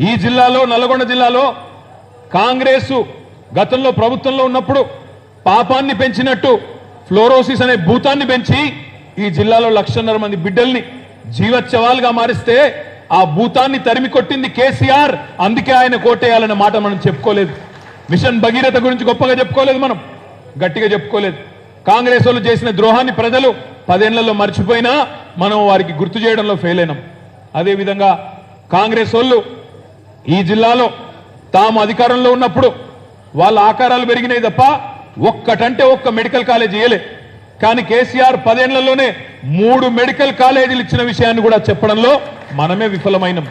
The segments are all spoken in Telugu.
ఈ జిల్లాలో నల్గొండ జిల్లాలో కాంగ్రెస్ గతంలో ప్రభుత్వంలో ఉన్నప్పుడు పాపాన్ని పెంచినట్టు ఫ్లోరోసిస్ అనే భూతాన్ని పెంచి ఈ జిల్లాలో లక్షన్నర మంది బిడ్డల్ని జీవోత్సవాలుగా మారిస్తే ఆ భూతాన్ని తరిమి కొట్టింది కేసీఆర్. అందుకే ఆయన కోటేయాలన్న మాట మనం చెప్పుకోలేదు. మిషన్ భగీరథ గురించి గొప్పగా చెప్పుకోలేదు మనం. గట్టిగా చెప్పుకోలేదు. కాంగ్రెస్ వాళ్ళు చేసిన ద్రోహాన్ని ప్రజలు పదేళ్ళలో మర్చిపోయినా మనం వారికి గుర్తు చేయడంలో ఫెయిల్ అయినాం. అదేవిధంగా కాంగ్రెస్ వాళ్ళు ఈ జిల్లాలో తాము అధికారంలో ఉన్నప్పుడు వాళ్ళ ఆకారాలు పెరిగినాయి తప్ప ఒక్కటంటే ఒక్క మెడికల్ కాలేజ్ ఇయ్యలే. కానీ కేసీఆర్ పదేళ్ళలోనే మూడు మెడికల్ కాలేజీలు ఇచ్చిన విషయాన్ని కూడా చెప్పడంలో మనమే విఫలమైనం.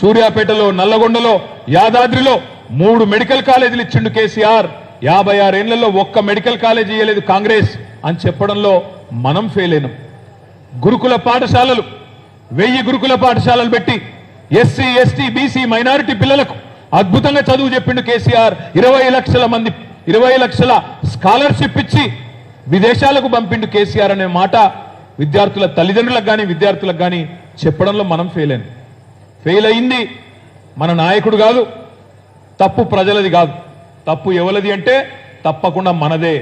సూర్యాపేటలో నల్లగొండలో యాదాద్రిలో మూడు మెడికల్ కాలేజీలు ఇచ్చిండు కేసీఆర్. యాభై ఆరేళ్ళలో ఒక్క మెడికల్ కాలేజ్ ఇయ్యలేదు కాంగ్రెస్ అని చెప్పడంలో మనం ఫెయిల్ అయినాం. గురుకుల పాఠశాలలు వెయ్యి గురుకుల పాఠశాలలు పెట్టి ఎస్సీ ఎస్టీ బీసీ మైనారిటీ పిల్లలకు అద్భుతంగా చదువు చెప్పిండు కేసీఆర్. ఇరవై లక్షల మంది ఇరవై లక్షల స్కాలర్షిప్ ఇచ్చి విదేశాలకు పంపిండు కేసీఆర్ అనే మాట విద్యార్థుల తల్లిదండ్రులకు కానీ విద్యార్థులకు కానీ చెప్పడంలో మనం ఫెయిల్ అయింది ఫెయిల్ అయింది మన నాయకుడు కాదు తప్పు ప్రజలది కాదు. తప్పు ఎవలది అంటే తప్పకుండా మనదే.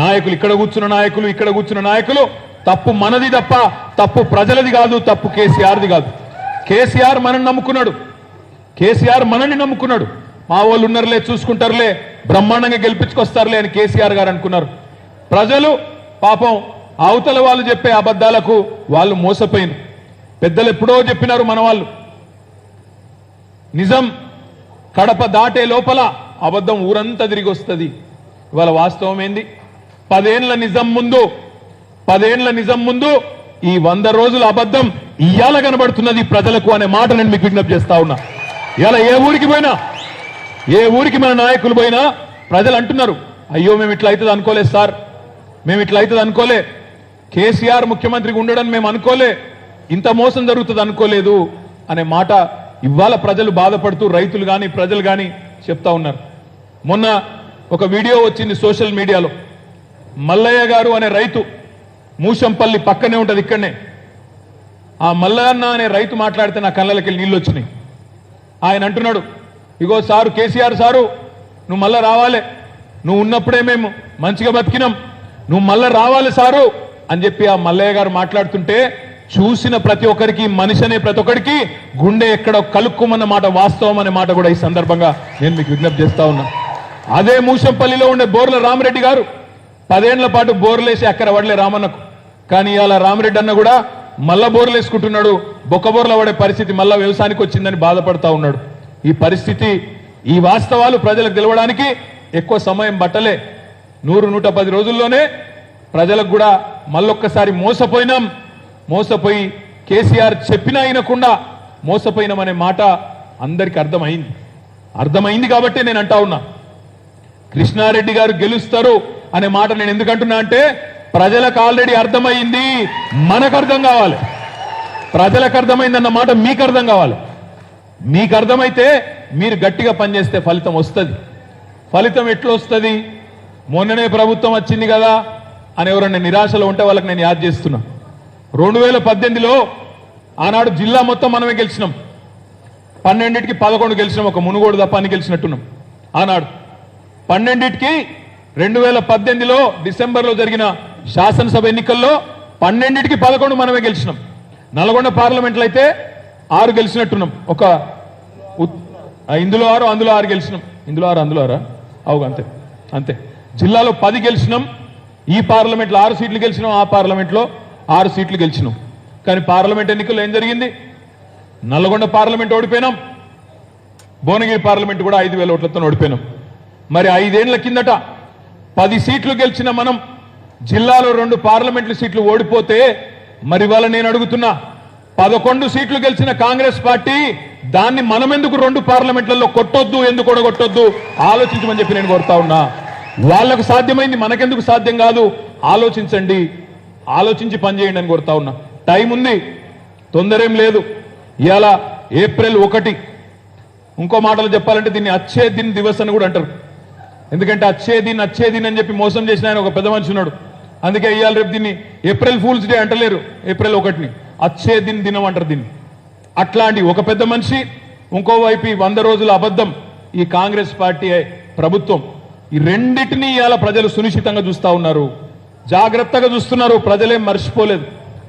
నాయకులు ఇక్కడ కూర్చున్న నాయకులు ఇక్కడ కూర్చున్న నాయకులు తప్పు మనది తప్ప తప్పు ప్రజలది కాదు తప్పు కేసీఆర్ది కాదు. కేసీఆర్ మనని నమ్ముకున్నాడు. కేసీఆర్ మనని నమ్ముకున్నాడు. మా వాళ్ళు ఉన్నారులే చూసుకుంటారులే బ్రహ్మాండంగా గెలిపించుకొస్తారులే అని కేసీఆర్ గారు అనుకున్నారు. ప్రజలు పాపం అవతల వాళ్ళు చెప్పే అబద్ధాలకు వాళ్ళు మోసపోయిన పెద్దలు ఎప్పుడో చెప్పినారు మన వాళ్ళు. నిజం కడప దాటే లోపల అబద్ధం ఊరంతా తిరిగి వస్తుంది. ఇవాళ వాస్తవం ఏంది? పదేండ్ల నిజం ముందు పదేండ్ల నిజం ముందు ఈ వంద రోజుల అబద్ధం ఇయ్యాల కనబడుతున్నది ప్రజలకు అనే మాట నేను మీకు విజ్ఞప్తి చేస్తా ఉన్నా. ఇవాళ ఏ ఊరికి పోయినా ఏ ఊరికి మన నాయకులు పోయినా ప్రజలు అంటున్నారు అయ్యో మేము ఇట్లా అవుతుంది అనుకోలేదు సార్. మేము ఇట్లా అవుతుంది అనుకోలే. కేసీఆర్ ముఖ్యమంత్రికి ఉండడం మేము అనుకోలే. ఇంత మోసం జరుగుతుంది అనుకోలేదు అనే మాట ఇవాళ ప్రజలు బాధపడుతూ రైతులు కానీ ప్రజలు కానీ చెప్తా ఉన్నారు. మొన్న ఒక వీడియో వచ్చింది సోషల్ మీడియాలో. మల్లయ్య గారు అనే రైతు మూషంపల్లి పక్కనే ఉంటుంది ఇక్కడనే. ఆ మల్లన్న అనే రైతు మాట్లాడితే నా కళ్ళకి నీళ్ళు వచ్చినాయి ఆయన అంటున్నాడు ఇగో సారు కేసీఆర్ సారు నువ్వు మళ్ళా రావాలి. నువ్వు ఉన్నప్పుడే మేము మంచిగా బతికినాం. నువ్వు మళ్ళా రావాలి సారు అని చెప్పి ఆ మల్లయ్య గారు మాట్లాడుతుంటే చూసిన ప్రతి ఒక్కరికి మనిషి అనే ప్రతి ఒక్కరికి గుండె ఎక్కడ కలుక్కుమన్న మాట వాస్తవం అనే మాట కూడా ఈ సందర్భంగా నేను మీకు విజ్ఞప్తి చేస్తా ఉన్నా. అదే మూసంపల్లిలో ఉండే బోర్ల రామరెడ్డి గారు పదేళ్ళ పాటు బోర్లేసి అక్కడ పడలే రామన్నకు. కానీ ఇవాళ రామరెడ్డి అన్న కూడా మళ్ళా బోర్లు వేసుకుంటున్నాడు. బొక్క పడే పరిస్థితి మళ్ళా వ్యవసాయానికి వచ్చిందని బాధపడతా ఉన్నాడు. ఈ పరిస్థితి ఈ వాస్తవాలు ప్రజలకు తెలవడానికి ఎక్కువ సమయం పట్టలే. నూరు నూట పది రోజుల్లోనే ప్రజలకు కూడా మళ్ళొక్కసారి మోసపోయినాం. మోసపోయి కేసీఆర్ చెప్పినా అయినకుండా మోసపోయినామనే మాట అందరికి అర్థమైంది. అర్థమైంది కాబట్టి నేను అంటా ఉన్నా. కృష్ణారెడ్డి గారు గెలుస్తారు అనే మాట నేను ఎందుకంటున్నా అంటే ప్రజలకు ఆల్రెడీ అర్థమైంది. మనకు అర్థం కావాలి. ప్రజలకు అర్థమైందన్న మాట మీకు అర్థం కావాలి. మీకు అర్థమైతే మీరు గట్టిగా పనిచేస్తే ఫలితం వస్తుంది. ఫలితం ఎట్లా వస్తుంది మొన్ననే ప్రభుత్వం వచ్చింది కదా అని ఎవరైనా నిరాశలో ఉంటే వాళ్ళకి నేను యాద్ చేస్తున్నా. రెండు వేల పద్దెనిమిదిలో ఆనాడు జిల్లా మొత్తం మనమే గెలిచినాం. పన్నెండింటికి పదకొండు గెలిచినాం. ఒక మునుగోడు తప్ప అని గెలిచినట్టున్నాం. ఆనాడు పన్నెండింటికి రెండు వేల పద్దెనిమిదిలో డిసెంబర్లో జరిగిన శాసనసభ ఎన్నికల్లో పన్నెండింటికి పదకొండు మనమే గెలిచినాం. నల్గొండ పార్లమెంట్లో అయితే ఆరు గెలిచినట్టున్నాం. ఒక ఇందులో ఆరు అందులో ఆరు గెలిచినాం. ఇందులో ఆరు అందులో ఆరా? అవు అంతే. అంతే. జిల్లాలో పది గెలిచినాం. ఈ పార్లమెంట్లో ఆరు సీట్లు గెలిచినాం. ఆ పార్లమెంట్లో ఆరు సీట్లు గెలిచినాం. కానీ పార్లమెంట్ ఎన్నికల్లో ఏం జరిగింది? నల్గొండ పార్లమెంట్ ఓడిపోయినాం. భువనగిరి పార్లమెంట్ కూడా ఐదు వేల ఓట్లతో ఓడిపోయినాం. మరి ఐదేళ్ళ కిందట పది సీట్లు గెలిచిన మనం జిల్లాలో రెండు పార్లమెంట్లు సీట్లు ఓడిపోతే మరి వాళ్ళ నేను అడుగుతున్నా. పదకొండు సీట్లు గెలిచిన కాంగ్రెస్ పార్టీ దాన్ని మనమెందుకు రెండు పార్లమెంట్లలో కొట్టొద్దు ఎందుకు కొట్టొద్దు ఆలోచించమని చెప్పి నేను కోరుతా ఉన్నా. వాళ్ళకు సాధ్యమైంది మనకెందుకు సాధ్యం కాదు? ఆలోచించండి. ఆలోచించి పనిచేయండి అని కోరుతా ఉన్నా. టైం ఉంది. తొందరేం లేదు. ఇవాళ ఏప్రిల్ ఒకటి. ఇంకో మాటలు చెప్పాలంటే దీన్ని అచ్చే దిన్ దివస్ అని కూడా అంటారు. ఎందుకంటే అచ్చే దిన్ అచ్చే దీన్ అని చెప్పి మోసం చేసిన ఆయన ఒక పెద్ద మనిషి ఉన్నాడు. అందుకే ఇవాళ రేపు దీన్ని. ఏప్రిల్ ఫూల్స్ డే అంటలేరు. ఏప్రిల్ ఒకటిని. అచ్చే దిన్ దినం అంటారు దీన్ని. అట్లాంటి ఒక పెద్ద మనిషి ఇంకోవైపు వంద రోజుల అబద్ధం ఈ కాంగ్రెస్ పార్టీ ప్రభుత్వం ఈ రెండింటినీ ఇవాళ ప్రజలు సునిశ్చితంగా చూస్తా ఉన్నారు. జాగ్రత్తగా చూస్తున్నారు. ప్రజలేం మర్చిపోలేదు.